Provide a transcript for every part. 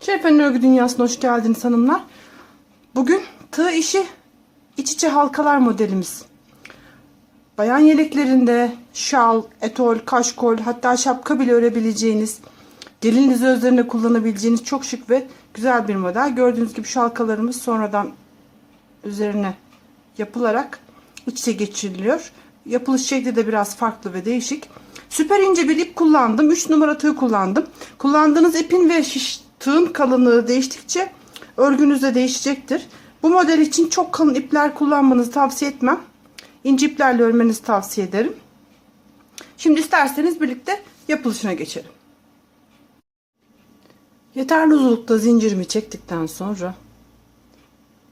Şerefe'nin örgü dünyasına hoş geldiniz hanımlar. Bugün tığ işi iç içe halkalar modelimiz. Bayan yeleklerinde şal, etol, kaşkol hatta şapka bile örebileceğiniz, gelin dizi üzerine kullanabileceğiniz çok şık ve güzel bir model. Gördüğünüz gibi şu halkalarımız sonradan üzerine yapılarak iç içe geçiriliyor. Yapılış şekli de biraz farklı ve değişik. Süper ince bir ip kullandım. 3 numara tığ kullandım. Kullandığınız ipin ve şiş, tığın kalınlığı değiştikçe örgünüz de değişecektir. Bu model için çok kalın ipler kullanmanızı tavsiye etmem. İnce iplerle örmenizi tavsiye ederim. Şimdi isterseniz birlikte yapılışına geçelim. Yeterli uzunlukta zincirimi çektikten sonra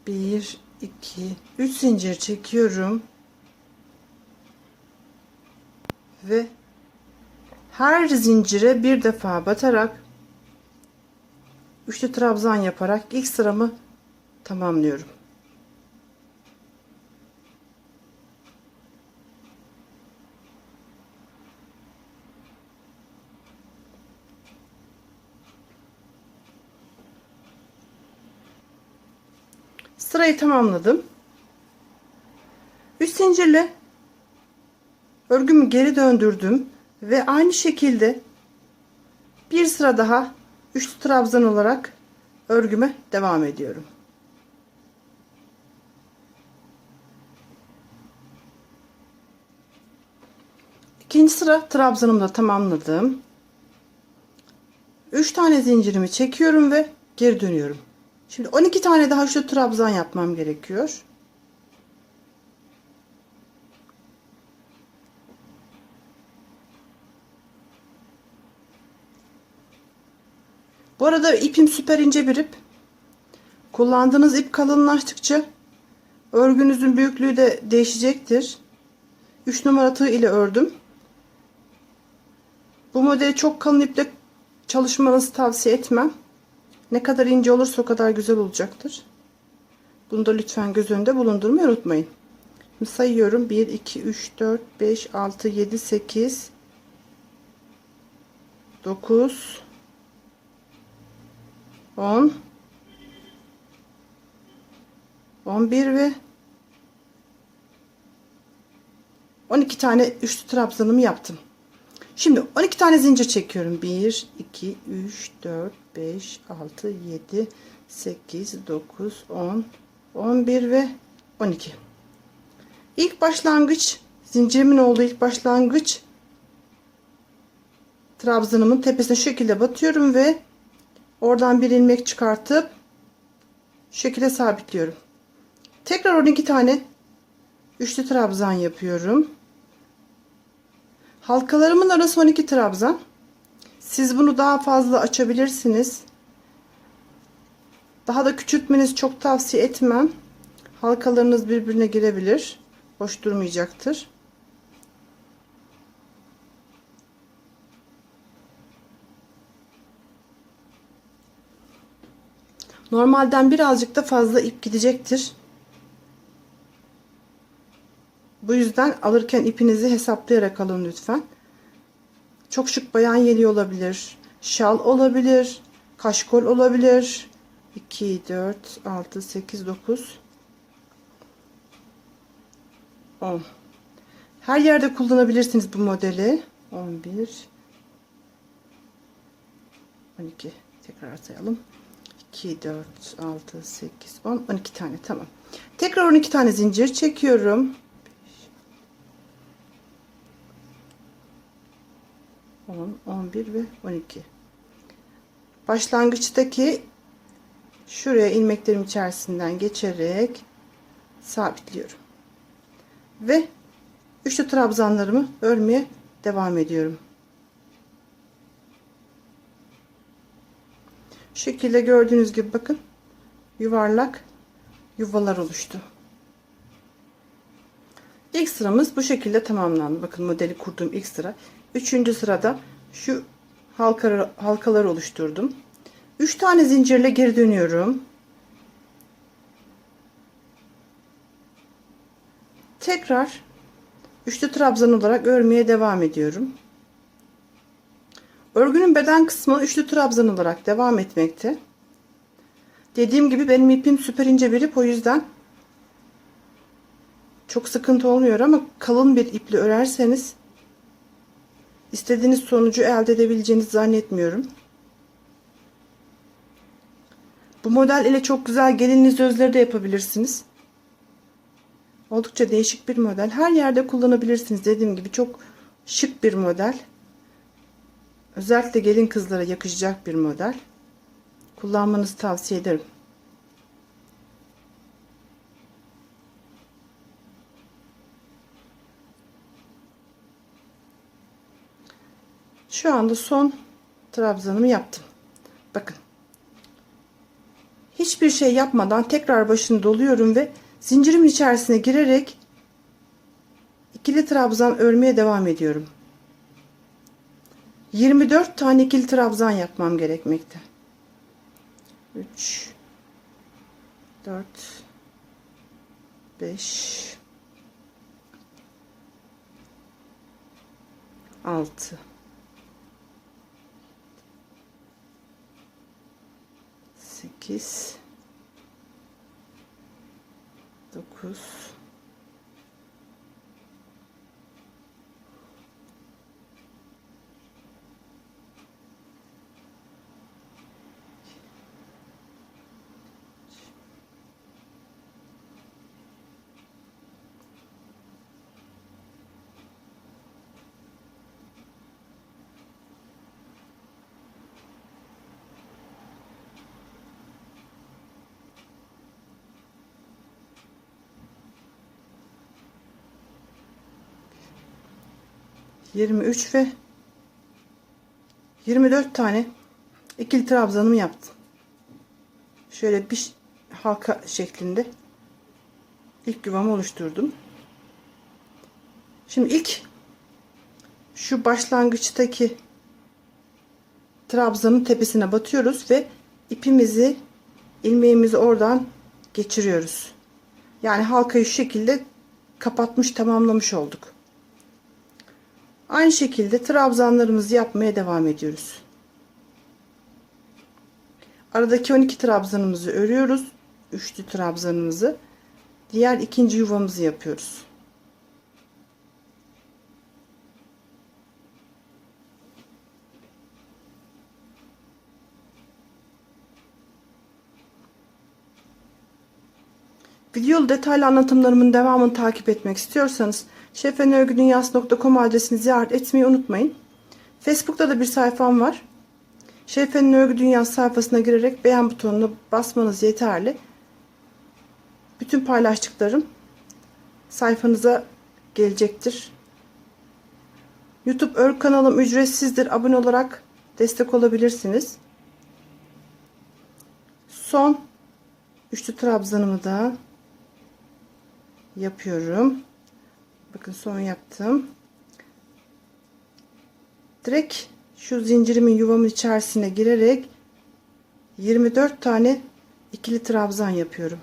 1, 2, 3 zincir çekiyorum. Ve her zincire bir defa batarak üçlü trabzan yaparak ilk sıramı tamamlıyorum. Sırayı tamamladım. 3 zincirle örgümü geri döndürdüm ve aynı şekilde bir sıra daha üçlü trabzan olarak örgüme devam ediyorum. İkinci sıra trabzanımı da tamamladım. 3 tane zincirimi çekiyorum ve geri dönüyorum. Şimdi 12 tane daha şu trabzan yapmam gerekiyor. Arada ipim süper ince bir ip. Kullandığınız ip kalınlaştıkça örgünüzün büyüklüğü de değişecektir. 3 numara tığ ile ördüm. Bu modeli çok kalın iple çalışmanızı tavsiye etmem. Ne kadar ince olursa o kadar güzel olacaktır. Bunu da lütfen göz önünde bulundurmayı unutmayın. Şimdi sayıyorum. 1, 2, 3, 4, 5, 6, 7, 8, 9, 10, 11 ve 12 tane üçlü trabzanımı yaptım. Şimdi 12 tane zincir çekiyorum. 1, 2, 3, 4, 5, 6, 7, 8, 9, 10, 11 ve 12. İlk başlangıç zincirimin olduğu ilk başlangıç trabzanımın tepesine şekilde batıyorum ve oradan bir ilmek çıkartıp şu şekilde sabitliyorum. Tekrar 12 tane üçlü trabzan yapıyorum. Halkalarımın arası 12 trabzan. Siz bunu daha fazla açabilirsiniz. Daha da küçültmenizi çok tavsiye etmem. Halkalarınız birbirine girebilir. Hoş durmayacaktır. Normalden birazcık da fazla ip gidecektir. Bu yüzden alırken ipinizi hesaplayarak alın lütfen. Çok şık bayan yeleği olabilir. Şal olabilir. Kaşkol olabilir. 2, 4, 6, 8, 9, 10. Her yerde kullanabilirsiniz bu modeli. 11, 12. Tekrar sayalım. 2, 4, 6, 8, 10, 12 tane. Tamam. Tekrar 12 tane zincir çekiyorum. 10, 11 ve 12. Başlangıçtaki şuraya ilmeklerim içerisinden geçerek sabitliyorum. Ve üçlü trabzanlarımı örmeye devam ediyorum. Şu şekilde gördüğünüz gibi bakın yuvarlak yuvalar oluştu. İlk sıramız bu şekilde tamamlandı. Bakın modeli kurduğum ilk sıra. Üçüncü sırada şu halkaları, halkaları oluşturdum. Üç tane zincirle geri dönüyorum. Tekrar üçlü trabzan olarak örmeye devam ediyorum. Örgünün beden kısmı üçlü trabzan olarak devam etmekte. Dediğim gibi benim ipim süper ince bir ip o yüzden çok sıkıntı olmuyor ama kalın bir iple örerseniz istediğiniz sonucu elde edebileceğinizi zannetmiyorum. Bu model ile çok güzel gelininiz özleri de yapabilirsiniz. Oldukça değişik bir model. Her yerde kullanabilirsiniz. Dediğim gibi çok şık bir model. Özellikle gelin kızlara yakışacak bir model. Kullanmanızı tavsiye ederim. Şu anda son trabzanımı yaptım. Bakın. Hiçbir şey yapmadan tekrar başını doluyorum ve zincirimin içerisine girerek ikili trabzan örmeye devam ediyorum. 24 tane ikili trabzan yapmam gerekmekte. 3 4 5 6 8 9 23 ve 24 tane ikili trabzanımı yaptım. Şöyle bir halka şeklinde ilk yuvamı oluşturdum. Şimdi ilk şu başlangıçtaki trabzanın tepesine batıyoruz ve ipimizi ilmeğimizi oradan geçiriyoruz. Yani halkayı şu şekilde kapatmış tamamlamış olduk. Aynı şekilde trabzanlarımızı yapmaya devam ediyoruz. Aradaki 12 trabzanımızı örüyoruz. Üçlü trabzanımızı. Diğer ikinci yuvamızı yapıyoruz. Videolu detaylı anlatımlarımın devamını takip etmek istiyorsanız şefenörgüdünyası.com adresini ziyaret etmeyi unutmayın. Facebook'ta da bir sayfam var. Şefenin Örgü Dünyası sayfasına girerek beğen butonuna basmanız yeterli. Bütün paylaştıklarım sayfanıza gelecektir. YouTube örgü kanalım ücretsizdir. Abone olarak destek olabilirsiniz. Son üçlü trabzanımı da yapıyorum. Bakın son yaptım. Direkt şu zincirimin yuvamın içerisine girerek 24 tane ikili trabzan yapıyorum.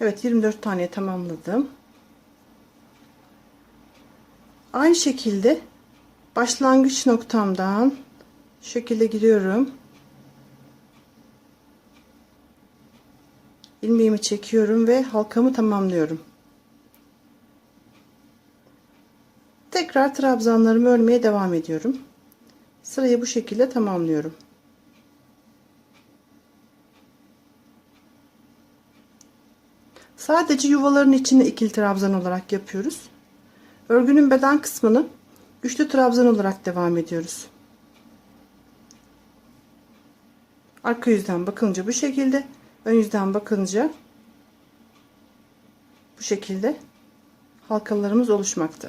Evet 24 tane tamamladım. Aynı şekilde başlangıç noktamdan şu şekilde giriyorum. ilmeğimi çekiyorum ve halkamı tamamlıyorum. Tekrar trabzanlarımı örmeye devam ediyorum. Sırayı bu şekilde tamamlıyorum. Sadece yuvaların içini ikili trabzan olarak yapıyoruz. Örgünün beden kısmını üçlü trabzan olarak devam ediyoruz. Arka yüzden bakınca bu şekilde, ön yüzden bakınca bu şekilde halkalarımız oluşmakta.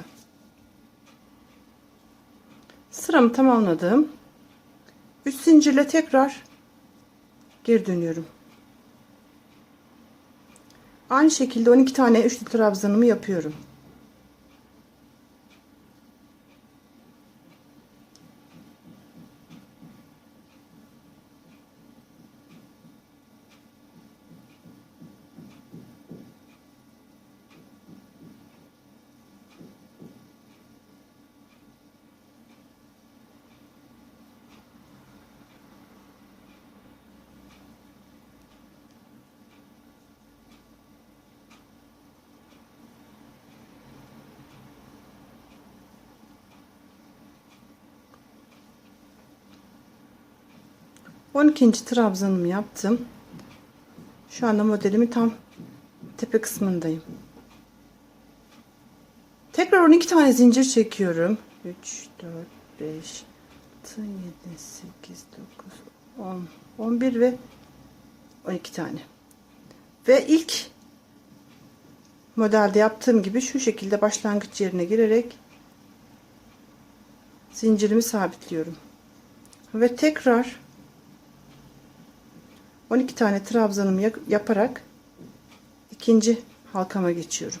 Sıramı tamamladım. 3 zincirle tekrar geri dönüyorum. Aynı şekilde 12 tane üçlü trabzanımı yapıyorum. On ikinci trabzanımı yaptım. Şu anda modelimin tam tepe kısmındayım. Tekrar 12 tane zincir çekiyorum. 3, 4, 5, 6, 7, 8, 9, 10, 11 ve 12 tane. Ve ilk modelde yaptığım gibi şu şekilde başlangıç yerine girerek zincirimi sabitliyorum. Ve tekrar 12 tane trabzanımı yaparak ikinci halkama geçiyorum.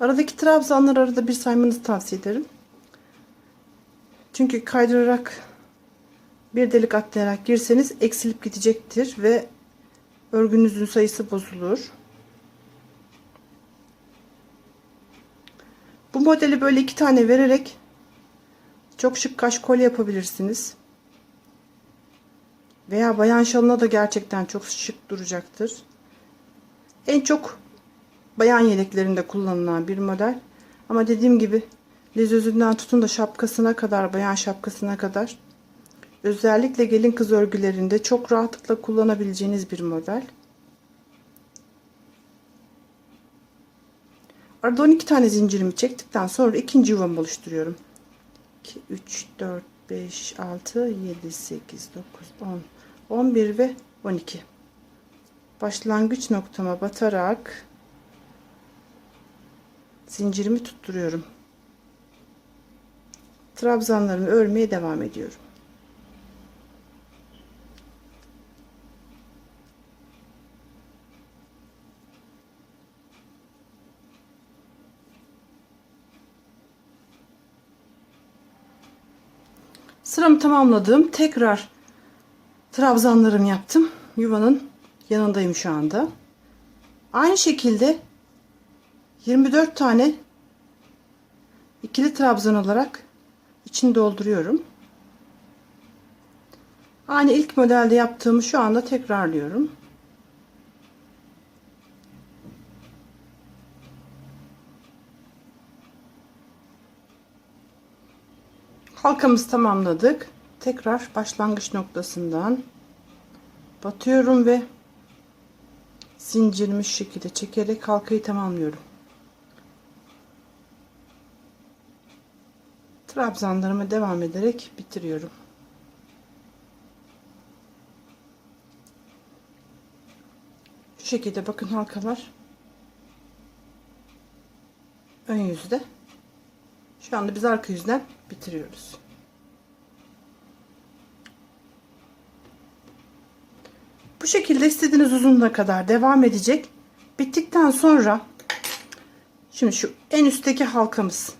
Aradaki trabzanları arada bir saymanızı tavsiye ederim. Çünkü kaydırarak bir delik atlayarak girseniz eksilip gidecektir ve örgünüzün sayısı bozulur. Bu modeli böyle iki tane vererek çok şık kaş kolye yapabilirsiniz. Veya bayan şalına da gerçekten çok şık duracaktır. En çok bayan yeleklerinde kullanılan bir model. Ama dediğim gibi lezözünden tutun da şapkasına kadar, bayan şapkasına kadar özellikle gelin kız örgülerinde çok rahatlıkla kullanabileceğiniz bir model. Arada 12 tane zincirimi çektikten sonra ikinci yuvamı oluşturuyorum. 2, 3, 4, 5, 6, 7, 8, 9, 10, 11 ve 12. Başlangıç noktama batarak zincirimi tutturuyorum. Trabzanlarımı örmeye devam ediyorum. Sıramı tamamladım. Tekrar trabzanlarımı yaptım. Yuvanın yanındayım şu anda. Aynı şekilde 24 tane ikili trabzan olarak içini dolduruyorum. Aynı ilk modelde yaptığımı şu anda tekrarlıyorum. Halkamızı tamamladık. Tekrar başlangıç noktasından batıyorum ve zincirimi şekilde çekerek halkayı tamamlıyorum. Trabzanlarımı devam ederek bitiriyorum. Şu şekilde bakın halkalar ön yüzde. Şu anda biz arka yüzden bitiriyoruz. Bu şekilde istediğiniz uzunluğa kadar devam edecek. Bittikten sonra şimdi şu en üstteki halkamız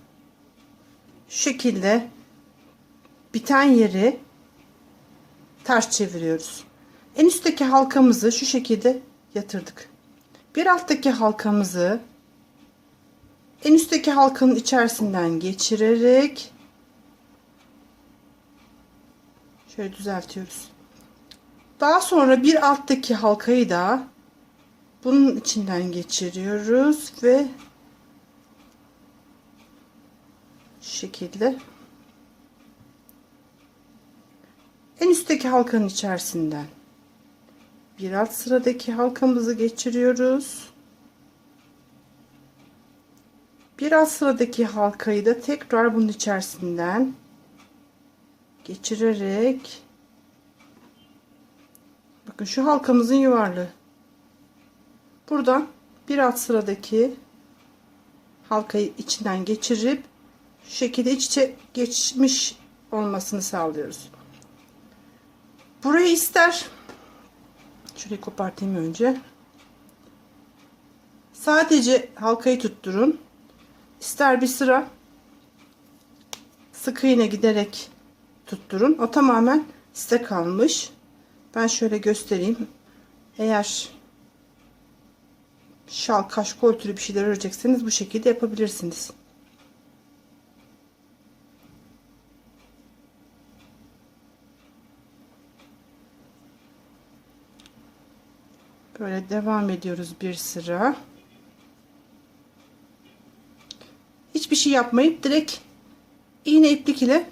şekilde biten yeri ters çeviriyoruz. En üstteki halkamızı şu şekilde yatırdık. Bir alttaki halkamızı en üstteki halkanın içerisinden geçirerek Şöyle düzeltiyoruz. Daha sonra bir alttaki halkayı da bunun içinden geçiriyoruz ve şu şekilde en üstteki halkanın içerisinden bir alt sıradaki halkamızı geçiriyoruz. Bir alt sıradaki halkayı da tekrar bunun içerisinden geçirerek bakın şu halkamızın yuvarlığı buradan bir alt sıradaki halkayı içinden geçirip şu şekilde iç içe geçmiş olmasını sağlıyoruz. Burayı ister şurayı kopartayım önce. Sadece halkayı tutturun. İster bir sıra sık iğne giderek tutturun. O tamamen size kalmış. Ben şöyle göstereyim. Eğer şal, kaş, kol türü bir şeyler örecekseniz bu şekilde yapabilirsiniz. Böyle devam ediyoruz bir sıra. Hiçbir şey yapmayıp direkt iğne iplik ile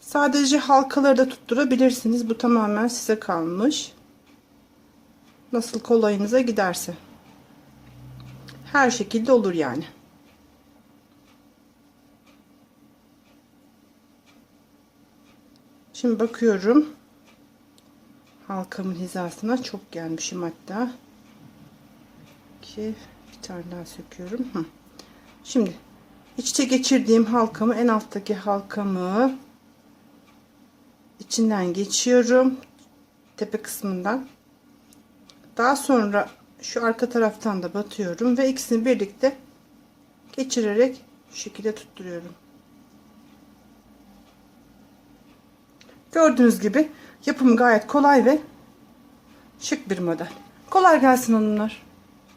sadece halkaları da tutturabilirsiniz. Bu tamamen size kalmış. Nasıl kolayınıza giderse. Her şekilde olur yani. Şimdi bakıyorum. Halkamın hizasına çok gelmişim hatta. Ki bir tane daha söküyorum. Şimdi iç içe geçirdiğim halkamı en alttaki halkamı içinden geçiyorum. Tepe kısmından. Daha sonra şu arka taraftan da batıyorum ve ikisini birlikte geçirerek şu şekilde tutturuyorum. Gördüğünüz gibi yapımı gayet kolay ve şık bir model. Kolay gelsin hanımlar.